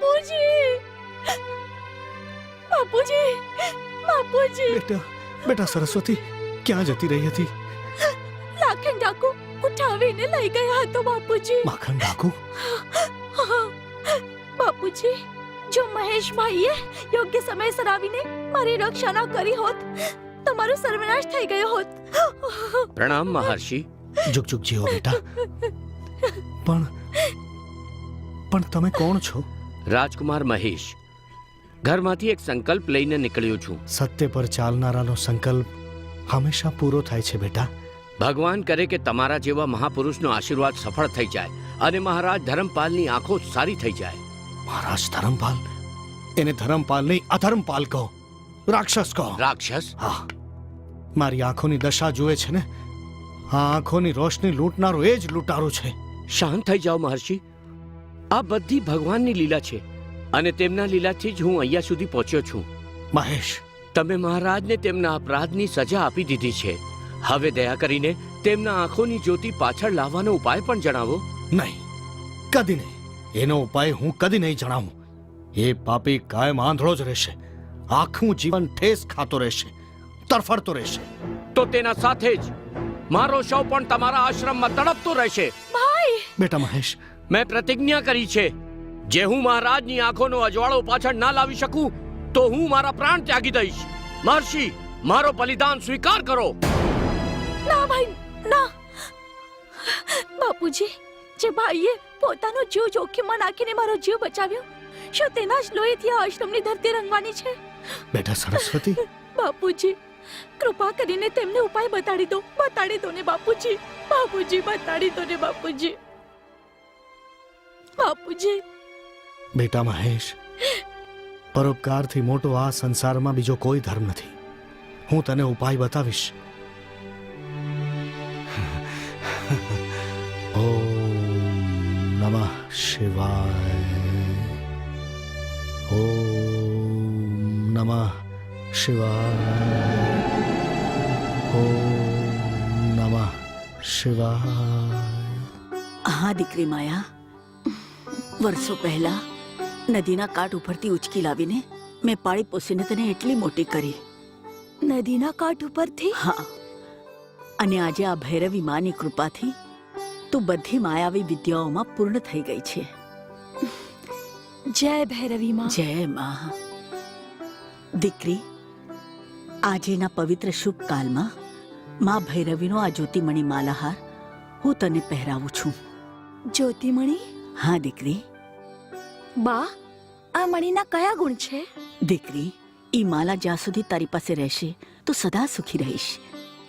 બાપુજી! બાપુજી! બાપુજી! બેટા બેટા સરસ્વતી ક્યાં જતી રહી હતી? લાખન ડાકુ ઉઠાવીને લઈ ગયા હતો બાપુજી. માખણ ડાકુ. બાપુજી જો મહેશભાઈએ યોગ્ય સમયસર આવીને મારી રક્ષા ન કરી હોત તો મારો સર્વનાશ થઈ ગયો હોત. પ્રણામ મહર્ષિ જુગ જુગ જીવો બેટા. પણ પણ તમે કોણ છો? રાજકુમાર મહેશ. ઘરમાંથી એક સંકલ્પ લઈને નીકળ્યો છું. સત્ય પર ચાલનારાનો સંકલ્પ હંમેશા પૂરો થાય છે બેટા. ભગવાન કરે કે તમારા જેવા મહાપુરુષનો આશીર્વાદ સફળ થઈ જાય અને મહારાજ ધરમપાલની આંખો સારી થઈ જાય. મહારાજ ધરમપાલ? એને ધરમપાલ નહીં અધર્મપાલ કહો. રાક્ષસ કહો. રાક્ષસ? હા. મારી આંખોની દશા જુએ છે ને? આ આંખોની રોશની લૂંટનારો એ જ લૂંટારો છે. શાંત થઈ જાઓ મહર્ષિ. આ બધી ભગવાનની લીલા છે અને તેમના લીલાથી જ હું અહીંયા સુધી પહોંચ્યો છું. મહેશ. તમે મહારાજને તેમના અપરાધની સજા આપી દીધી છે. હવે દયા કરીને તેમના આંખોની જ્યોતિ પાછળ લાવવાનો ઉપાય પણ જણાવો. નહીં. કદી નહીં. એનો ઉપાય હું કદી નહીં જણાવું. એ પાપી કાયમ આંધળો જ રહેશે. આખું જીવન ઠેસ ખાતો રહેશે. તરફડતો રહેશે. તો તેના સાથે જ મારો શવ પણ તમારા આશ્રમમાં તડપતો રહેશે. ભાઈ! બેટા મહેશ મેં પ્રતિજ્ઞા કરી છે જે હું મહારાજની આંખોનો અજવાળો પાછળ ના લાવી શકું તો હું મારા પ્રાણ ત્યાગી દઈશ. મહર્ષિ મારો બલિદાન સ્વીકાર કરો. ના ભાઈ ના. બાપુજી જે ભાઈએ પોતાનો જીવ જોખમમાં નાખીને મારો જીવ બચાવ્યો શું તેના જ લોહીથી આ આશ્રમની ધરતી રંગવાની છે? બેટા સરસ્વતી. બાપુજી કૃપા કરીને તેમને ઉપાય બતાડી દો બતાડી દો ને બાપુજી બાપુજી બતાડી દો ને બાપુજી. બાપુજી. બેટા મહેશ પરોપકારથી મોટો આ સંસારમાં બીજો કોઈ ધર્મ નથી. હું તને ઉપાય બતાવીશ. ઓમ નમઃ શિવાય. ઓમ નમઃ શિવાય. ઓમ નમઃ શિવાય. હા દીકરી માયા. વર્ષો પહેલા નદીના કાંઠ ઉપરથી ઉચકી લાવીને મેં પાળી પોસીને તને એટલી મોટી કરી. નદીના કાંઠ ઉપરથી? હા. અને આજે આ ભૈરવી માની કૃપાથી તું બધી માયાવી વિદ્યાઓમાં પૂર્ણ થઈ ગઈ છે. જય ભૈરવી માં. જય મા. દીકરી આજેના પવિત્ર શુભ કાલમાં માં ભૈરવીનો આ જ્યોતિમણી માલાહાર હું તને પહેરાવું છું. જ્યોતિમણી? હા દીકરી. બા આ મણીના કયા ગુણ છે? દીકરી ઈ માલા જ્યાં સુધી તારી પાસે રહેશે તો સદા સુખી રહીશ.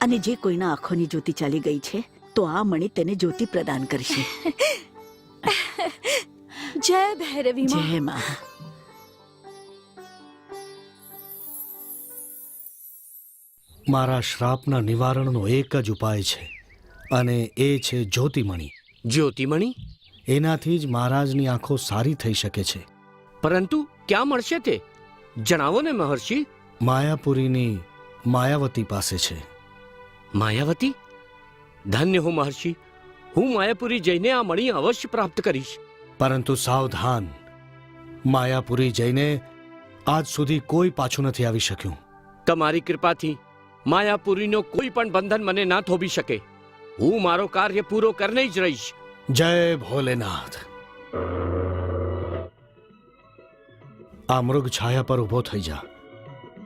અને જે કોઈના આંખોની જ્યોતિ ચાલી ગઈ છે તો આ મણી તેને જ્યોતિ પ્રદાન કરશે. જય ભૈરવી જય મા. મારા શ્રાપના નિવારણનો એક જ ઉપાય છે અને એ છે જ્યોતિમણી. જ્યોતિમણી? એનાથી જ મહારાજની આંખો સારી થઈ શકે છે. પરંતુ ક્યાં મળશે તે? જણાવો ને મહર્ષિ. માયાપુરીની માયાવતી પાસે છે. માયાવતી? ધન્ય હું મહર્ષિ. હું માયાપુરી જઈને આ મણી અવશ્ય પ્રાપ્ત કરીશ. પરંતુ સાવધાન. માયાપુરી જઈને આજ સુધી કોઈ પાછું નથી આવી શક્યું. તમારી કૃપાથી માયાપુરીનો કોઈ પણ બંધન મને ના થોભી શકે. હું મારો કાર્ય પૂરો કરીને જ રહીશ. જય ભોલેનાથ. આ મૃગ છાયા પર ઊભો થઈ જા.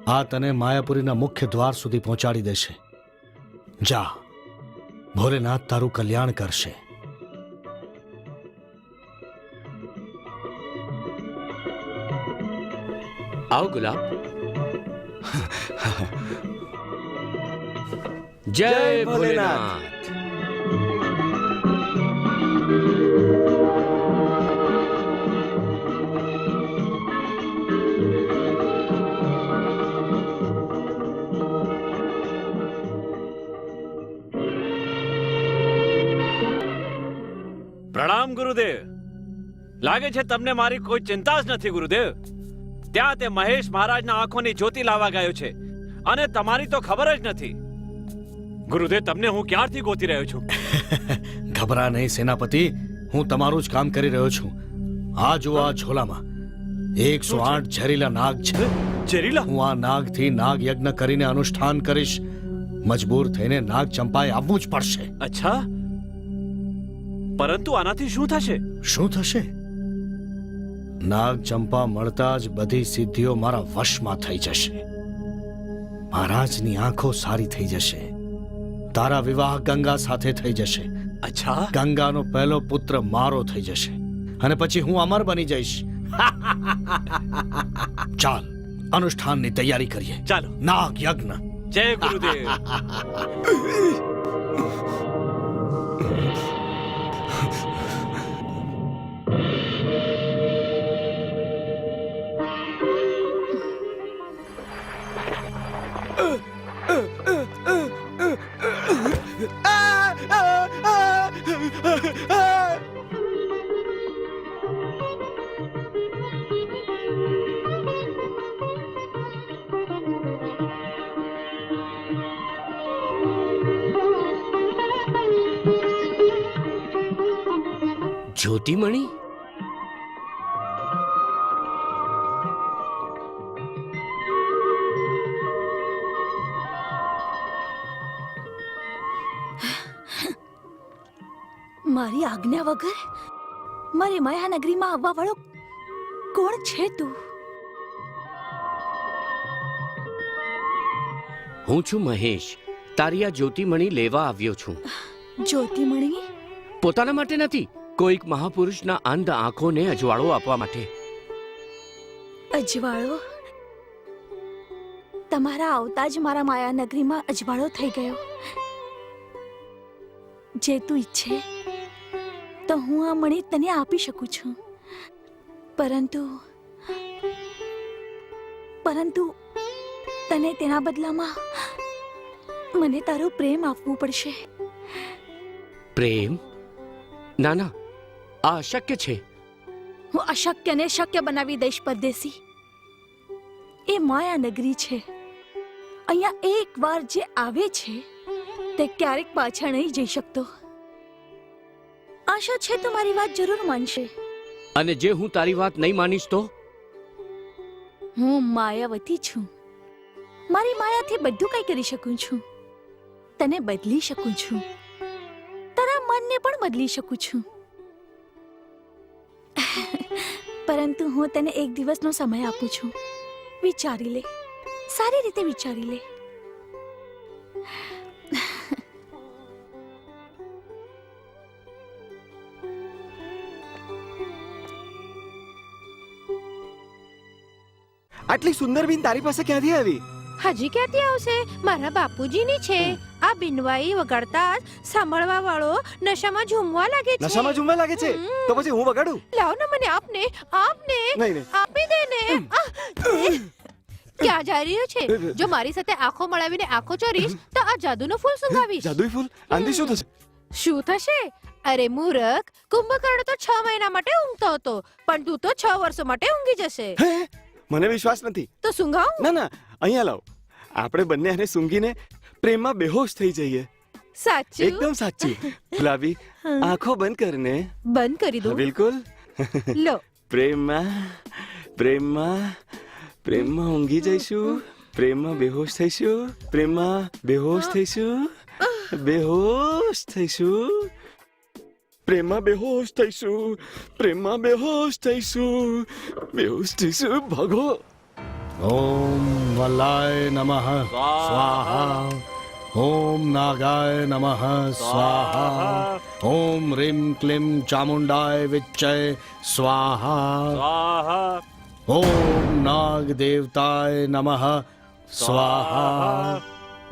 આ તને માયાપુરીના મુખ્ય દ્વાર સુધી પહોંચાડી દેશે. જા ભોલેનાથ તારું કલ્યાણ કરશે. આવ ગુલાબ. જય ભોલેનાથ. ગુરુદેવ. લાગે છે તમને મારી કોઈ ચિંતા જ નથી ગુરુદેવ? ત્યાં તે મહેશ મહારાજના આંખોની જ્યોતિ લાવવા ગયો છે અને તમારી તો ખબર જ નથી. ગુરુદેવ તમને હું ક્યારથી ગોતી રહ્યો છું? ગભરા નહીં સેનાપતિ. હું તમારું જ કામ કરી રહ્યો છું. આ જુઓ આ ઝોલામાં એકસો આઠ ઝેરીલા નાગ છે. ઝેરીલા? હું આ નાગથી નાગ યજ્ઞ કરીને અનુષ્ઠાન કરીશ. મજબૂર થઈને નાગ ચંપાએ આવવું જ પડશે. અચ્છા. પરંતુ આનાથી શું થશે? શું થશે? નાગ ચંપા મળતા જ બધી સિદ્ધિઓ મારા વશમાં થઈ જશે. મહારાજની આંખો સારી થઈ જશે. તારા વિવાહ ગંગા સાથે થઈ જશે. અચ્છા. ગંગાનો પહેલો પુત્ર મારો થઈ જશે. અને પછી હું અમર બની જઈશ. ચાલ અનુષ્ઠાનની તૈયારી કરીએ. ચાલો. નાગ યજ્ઞ. જય ગુરુદેવ. જ્યોતિમણી મારી આજ્ઞા વગર મારી માયા નગરીમાં આવવા વાળો કોણ છે તું? હું છું મહેશ. તારી આ જ્યોતિમણી લેવા આવ્યો છું. જ્યોતિમણી? પોતાના માટે નથી કોઈક મહાપુરુષના અંધ આંખોને અજવાળો આપવા માટે. અજવાળો? તમારા આવતા જ મારા માયા નગરીમાં અજવાળો થઈ ગયો. જે તું ઈચ્છે તો હું આ મણી તને આપી શકું છું. પરંતુ પરંતુ તને તેના બદલામાં મને તારો પ્રેમ આપવું પડશે. પ્રેમ? ના ના. આ અશક્ય છે. હું અશક્યને શક્ય બનાવી દઈશ પરદેશી. એ માયા નગરી છે. અહીંયા એક વાર જે આવે છે તે ક્યારેક પાછા નહીં જઈ શકતો. આશા છે તો મારી વાત જરૂર માનશે. અને જે હું તારી વાત નહીં માનીશ તો? હું માયાવતી છું. મારી માયાથી બધું કંઈ કરી શકું છું. તને બદલી શકું છું. તારા મનને પણ બદલી શકું છું. પરંતુ હું તને એક દિવસનો સમય આપું છું. વિચારી લે. સારી રીતે વિચારી લે. આટલી સુંદર બીન તારી પાસે ક્યાંથી આવી? હજી ક્યાંથી આવશે? મારા બાપુજીની છે. આ બિનવાઈ વગાડતા જ સાંભળવા વાળો નશામાં ઝૂમવા લાગે છે. નશામાં ઝૂમવા લાગે છે? તો પછી હું વગાડું? લાવ ને મને આપને આપને. આપી દે ને. ક્યાં જઈ રહ્યો છે? જો મારી સાથે આંખો મળાવીને આંખો ચોરીશ તો આ જાદુનો ફૂલ સુંઘાવીશ જાદુઈ ફૂલ? આંધી શું થશે? શું થશે? અરે મૂરખ કુંભકર્ણ તો છ મહિના માટે ઊંઘતો હતો પણ તું તો છ વર્ષો માટે ઊંઘી જશે. મને વિશ્વાસ નથી. તો સુંઘાવ ના ના અહીંયા લાવ. આપણે બંને આને સૂંઘીને પ્રેમમાં બેહોશ થઈ જઈએ. સાચું? એકદમ સાચું. ગુલાબી આંખો બંધ કરીને. બંધ કરી દો બિલકુલ. લો. પ્રેમમાં પ્રેમમાં પ્રેમમાં ઊંઘી જઈશું. પ્રેમમાં બેહોશ થઈશું. પ્રેમમાં બેહોશ થઈશું. બેહોશ થઈશું. પ્રેમમાં બેહોશ થઈશું પ્રેમમાં બેહોશ થઈશું બેહોશ થઈશું ભાગો. ઓમ વલ્લાય નમઃ સ્વાહા. ઓમ નાગાય નમઃ સ્વાહા. ઓમ રીમ ક્લીમ ચામુંડાય વિચ્ચય સ્વાહા. સ્વાહા. ઓમ નાગ દેવતાય નમઃ સ્વાહા.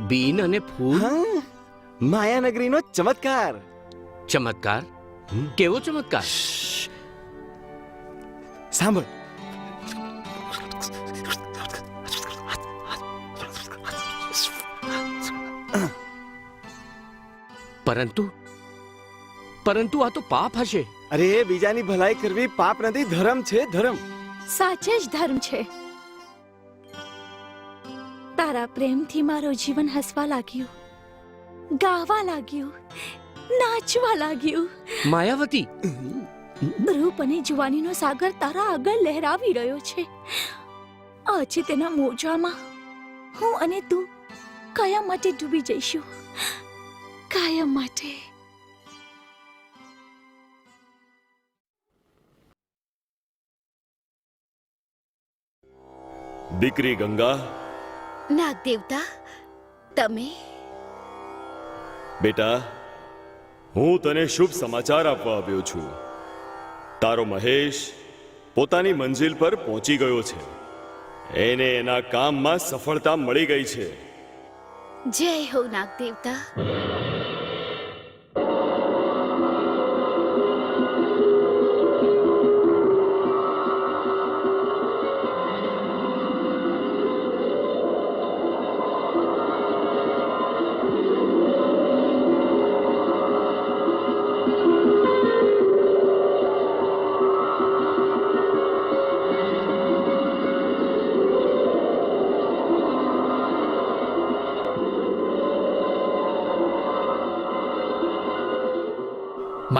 બીન અને ફૂલ? માયાનગરીનો ચમત્કાર. ચમત્કાર? કેવો ચમત્કાર સાંભળ પરંતુ પરંતુ આ તો પાપ હશે અરે બીજાની ભલાઈ કરવી પાપ નથી ધર્મ છે ધર્મ. સાચે જ ધર્મ છે. તારા પ્રેમથી મારો જીવન હસવા લાગ્યું ગાવા લાગ્યું. નાચવા લાગ્યું. માયાવતી. રૂપ અને જુવાનીનો સાગર તારા આગળ લહેરાવી રહ્યો છે. આજે તેના મોજામાં. હું અને તું કાયમ માટે ડૂબી જઈશું. કાયમ માટે. દીકરી ગંગા. નાગ દેવતા તમે? બેટા હું તને શુભ સમાચાર આપવા આવ્યો છું. તારો મહેશ પોતાની મંજિલ પર પહોંચી ગયો છે. એને એના કામમાં સફળતા મળી ગઈ છે. જય હો નાગ દેવતા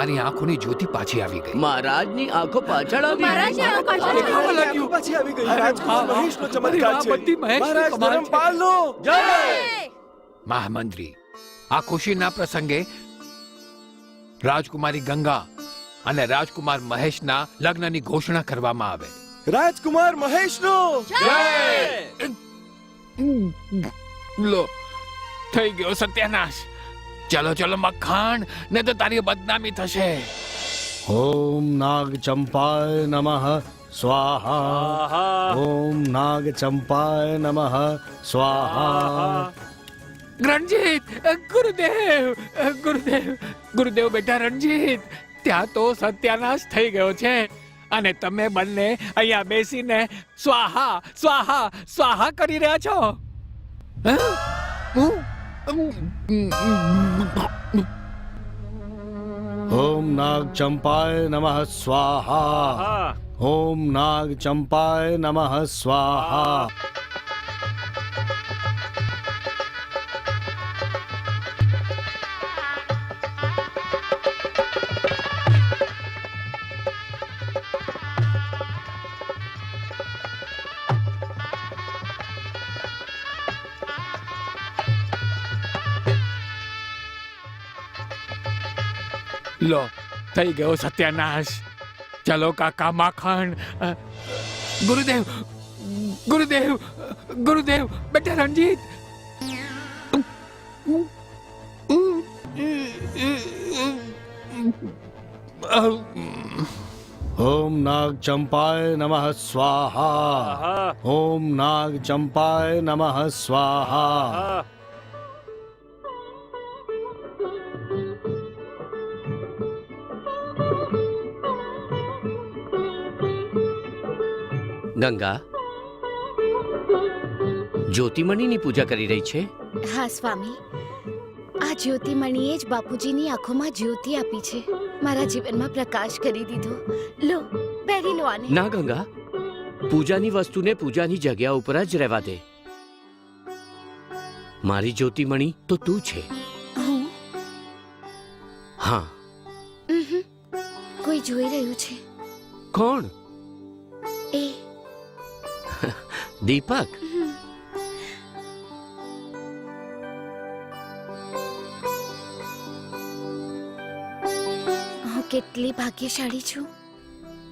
મારી આંખોની જ્યોતિ પાછી આવી ગઈ મહારાજની આંખો પાછળ આવી મહારાજની આંખો પાછળ આવી. ગઈ લાગ્યું. પાછી આવી ગઈ રાજકુમાર મહેશનો ચમત્કાર છે. બધી મહેશની કમાલ છે. જય મહામંત્રી આ ખુશીના પ્રસંગે રાજકુમારી ગંગા અને રાજકુમાર મહેશના લગ્નની ઘોષણા કરવામાં આવે રાજકુમાર મહેશનો લો થઈ ગયો સત્યાનાશ ચલો ચલો મખાણ ને તો તારી બદનામી થશે. ઓમ નાગ ચંપાય નમઃ. સ્વાહા. ઓમ નાગ ચંપાય નમઃ. સ્વાહા. રણજીત ગુરુદેવ ગુરુદેવ ગુરુદેવ બેટા રણજીત ત્યાં તો સત્યાનાશ થઈ ગયો છે. અને તમે બંને અહીંયા બેસીને સ્વાહા સ્વાહા સ્વાહા કરી રહ્યા છો. હે? ઓમ નાગ ચંપાય નમઃ સ્વાહા ઓમ નાગ ચંપાય નમઃ સ્વાહા લો થઈ ગયો સત્યાનાશ. ચલો કાકા માખણ ગુરુદેવ ગુરુદેવ ગુરુદેવ બેટા રણજીત. ઓમ નાગ ચંપાય નમઃ સ્વાહા. ઓમ નાગ ચંપાય નમઃ સ્વાહા. ગંગા જ્યોતિમણીની પૂજા કરી રહી છે? હા સ્વામી. આ જ્યોતિમણીએ જ બાપુજીની આંખોમાં જ્યોતિ આપી છે. મારા જીવનમાં પ્રકાશ કરી દીધો. લો પહેરી લો આને. ના ગંગા. પૂજાની વસ્તુને પૂજાની જગ્યા ઉપર જ રહેવા દે. મારી જ્યોતિમણી તો તું છે. હું. કોઈ જોઈ રહ્યું છે? કોણ? એ દીપક હું કેટલી ભાગ્યશાળી છું.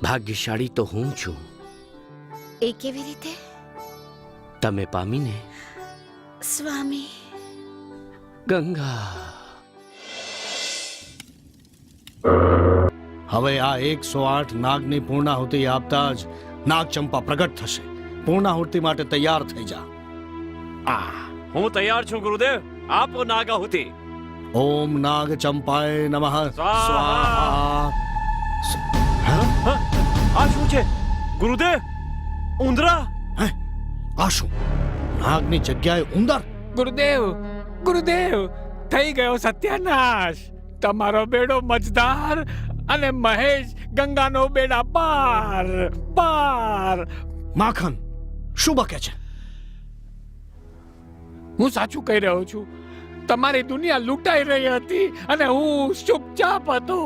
ભાગ્યશાળી તો હું છું. એ કેવી રીતે? તમે પામીને? સ્વામી. ગંગા. હવે આ એકસો આઠ નાગની પૂર્ણાહુતિ આપતા જ નાગ ચંપા પ્રગટ થશે. પૂર્ણાહુતિ માટે તૈયાર થઈ જા. આ હું તૈયાર છું ગુરુદેવ. આપો નાગાહુતિ. ઓમ નાગ ચંપાય નમઃ. સ્વાહા. આ શું છે? ગુરુદેવ ઉંદરા? આ શું? નાગની જગ્યાએ ઉંદર? ગુરુદેવ ગુરુદેવ થઈ ગયો સત્યાનાશ. તમારો બેડો મજદાર અને મહેશ ગંગાનો બેડા પાર પાર. માખન શું બકે છે? હું સાચું કહી રહ્યો છું. તમારી દુનિયા લૂંટાઈ રહી હતી અને હું ચૂપચાપ હતો.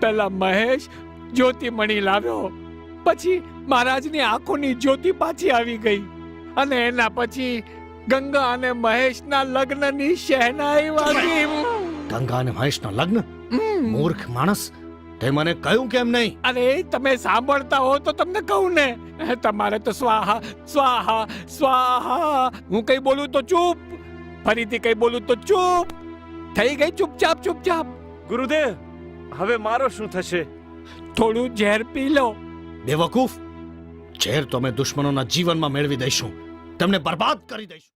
પહેલા મહેશ જ્યોતિમણી લાવ્યો. પછી મહારાજની આંખોની જ્યોતિ પાછી આવી ગઈ. અને એના પછી ગંગા અને મહેશના લગ્નની શહેનાઈ વાગી. ગંગા અને મહેશના લગ્ન? મૂર્ખ માણસ? તે મને કહ્યું કેમ નહીં? અરે તમે સાંભળતા હો તો તમને કહું ને. તમારે તો સ્વાહા સ્વાહા સ્વાહા. હું કઈ બોલું તો ચૂપ. ફરીથી કઈ બોલું તો ચૂપ. થઈ ગઈ ચૂપચાપ ચૂપચાપ. ગુરુદેવ હવે મારો શું થશે? થોડું ઝેર પી લો. બેવકૂફ ઝેર તો અમે દુશ્મનોના જીવનમાં મેળવી દઈશું. તેમને બરબાદ કરી દઈશું.